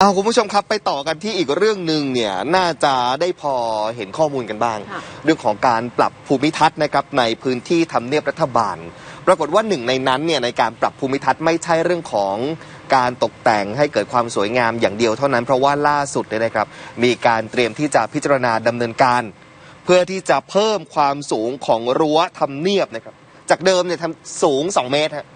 เอาคุณผู้ชมครับไปต่อกันที่อีกเรื่องหนึ่งเนี่ยน่าจะได้พอเห็นข้อมูลกันบ้างค่ะเรื่องของการปรับภูมิทัศน์นะครับในพื้นที่ทำเนียบรัฐบาล ปรากฏว่าหนึ่งในนั้นเนี่ยในการปรับภูมิทัศน์ไม่ใช่เรื่องของการตกแต่งให้เกิดความสวยงามอย่างเดียวเท่านั้นเพราะว่าล่าสุดเนี่ยนะครับ มีการเตรียมที่จะพิจารณาดำเนินการ เพื่อที่จะเพิ่มความสูงของรั้วทำเนียบนะครับจากเดิมเนี่ยทำสูง 2 เมตรฮะ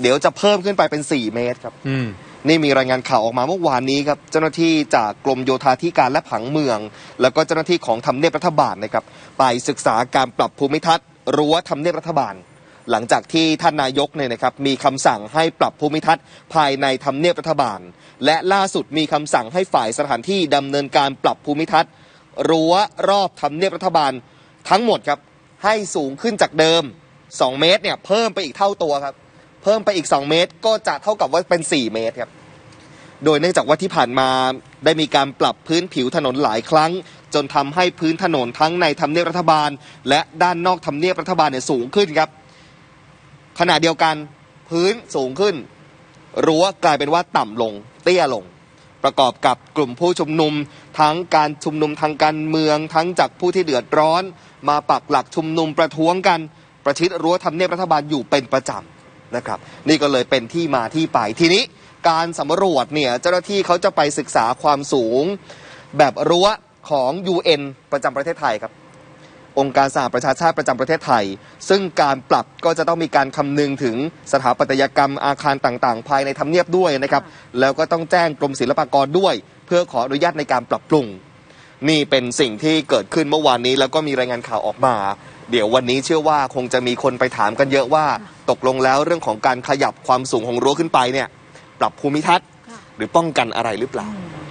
เดี๋ยวจะเพิ่มขึ้นไปเป็น 4 เมตรครับอืม นี่มีรายงานข่าวออกมาเมื่อวานนี้ครับเจ้าหน้าที่จากกรมโยธาธิการและผังเมือง แล้วก็เจ้าหน้าที่ของทำเนียบรัฐบาลนะครับไปศึกษาการปรับภูมิทัศน์รั้วทำเนียบรัฐบาล หลังจากที่ท่านนายกเนี่ยนะครับมีคำสั่งให้ปรับภูมิทัศน์ภายในทำเนียบรัฐบาล และล่าสุดมีคำสั่งให้ฝ่ายสถานที่ดำเนินการปรับภูมิทัศน์รั้วรอบทำเนียบรัฐบาล ทั้งหมดครับให้สูงขึ้นจากเดิม 2 เมตรเนี่ยเพิ่มไปอีกเท่าตัวครับ เพิ่มไปอีก 2 เมตร ก็จะเท่ากับว่าเป็น 4 เมตรครับ โดยเนื่องจากว่าที่ผ่านมาได้มีการปรับพื้นผิวถนนหลายครั้ง จนทำให้พื้นถนนทั้งในทำเนียบรัฐบาล และด้านนอกทำเนียบรัฐบาลเนี่ยสูงขึ้นครับ ขณะเดียวกันพื้นสูงขึ้น รั้วกลายเป็นว่าต่ำลง เตี้ยลง ประกอบกับกลุ่มผู้ชุมนุม ทั้งการชุมนุมทางการเมือง ทั้งจากผู้ที่เดือดร้อน มาปักหลักชุมนุมประท้วงกัน ประชิดรั้วทำเนียบรัฐบาลอยู่เป็นประจำ นะครับ นี่ก็เลยเป็นที่มาที่ไปทีนี้การสำรวจเนี่ยเจ้าหน้าที่เขาจะไปศึกษาความสูง แบบรั้วของ UN ประจำประเทศไทยครับ องค์การสหประชาชาติประจำประเทศไทย ซึ่งการปรับก็จะต้องมีการคำนึงถึงสถาปัตยกรรมอาคารต่างๆ ภายในทำเนียบด้วยนะครับ แล้วก็ต้องแจ้งกรมศิลปากรด้วย เพื่อขออนุญาตในการปรับปรุง นี่เป็นสิ่งที่เกิดขึ้นเมื่อวานนี้ แล้วก็มีรายงานข่าวออกมา เดี๋ยววันนี้เชื่อว่าคงจะมีคนไปถามกันเยอะว่า ตกลงแล้วเรื่องของการขยับความสูงของรั้วขึ้นไปเนี่ย ปรับภูมิทัศน์ค่ะหรือป้องกันอะไรหรือเปล่าอืม